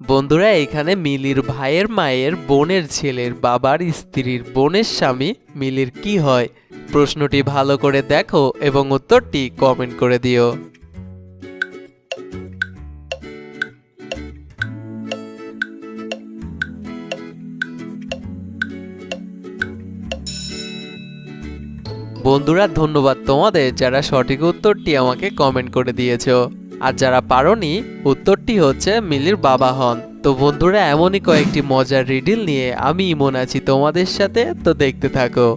বন্ধুরা, এখানে মিলির ভাইয়ের মায়ের বোনের ছেলের বাবার স্ত্রীর বোনের স্বামী মিলির কি হয়? প্রশ্নটি ভালো করে দেখো এবং উত্তরটি কমেন্ট করে দিও। বন্ধুরা, ধন্যবাদ তোমাদের যারা সঠিক উত্তরটি আমাকে কমেন্ট করে দিয়েছ। আর যারা পারনি, উত্তরটি হচ্ছে মিলির বাবা হন। তো বন্ধুরা, এমনই কয়েকটি মজার রিডিল নিয়ে আমি ইমন আছি তোমাদের সাথে, তো দেখতে থাকো।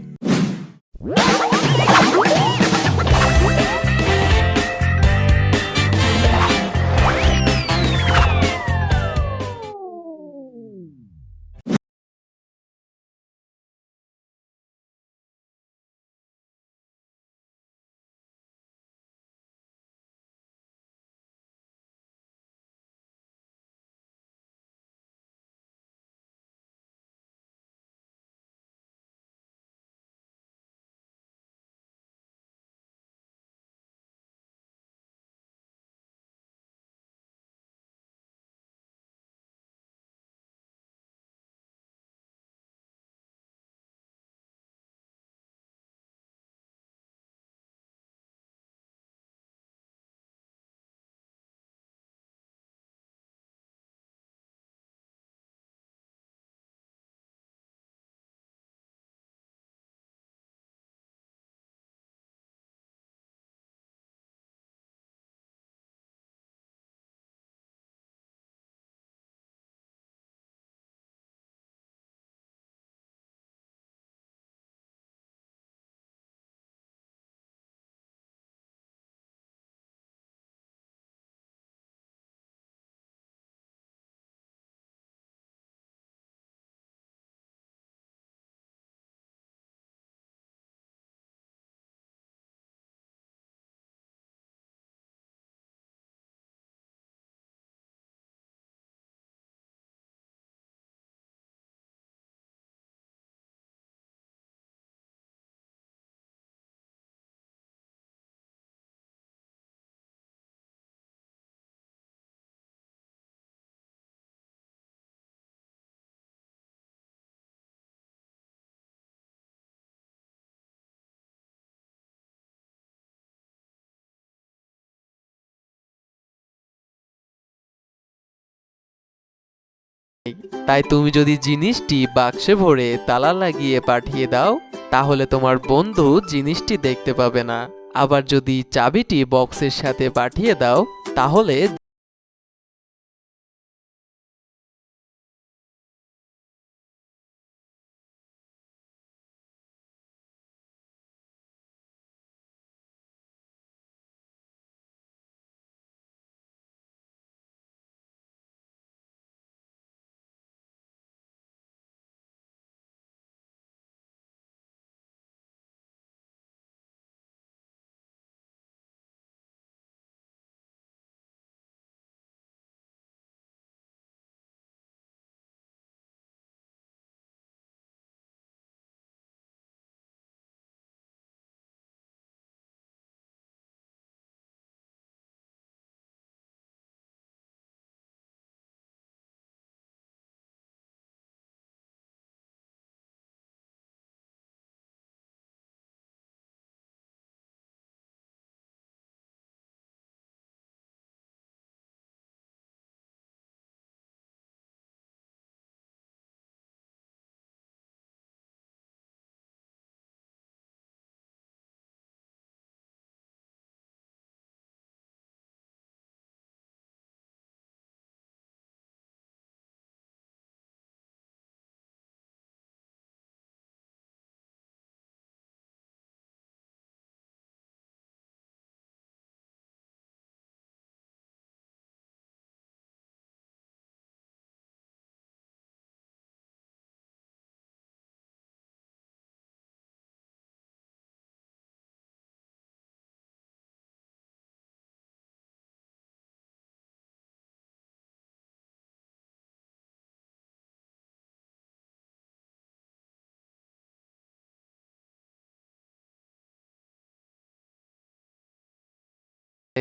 তাই তুমি যদি জিনিসটি বাক্সে ভরে তালা লাগিয়ে পাঠিয়ে দাও, তাহলে তোমার বন্ধু জিনিসটি দেখতে পাবে না। আবার যদি চাবিটি বক্সের সাথে পাঠিয়ে দাও, তাহলে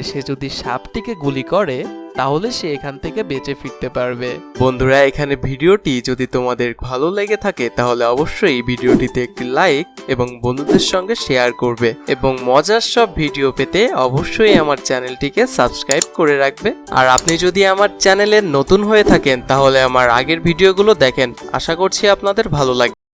সে যদি সাপটিকে গুলি করে, তাহলে সে এখান থেকে বেঁচে ফিরতে পারবে। বন্ধুরা, এখানে ভিডিওটি যদি তোমাদের ভালো লেগে থাকে, তাহলে অবশ্যই ভিডিওটিতে একটি লাইক এবং বন্ধুদের সঙ্গে শেয়ার করবে এবং মজার সব ভিডিও পেতে অবশ্যই আমার চ্যানেলটিকে সাবস্ক্রাইব করে রাখবে। আর আপনি যদি আমার চ্যানেলের নতুন হয়ে থাকেন, তাহলে আমার আগের ভিডিওগুলো দেখেন। আশা করছি আপনাদের ভালো লাগবে।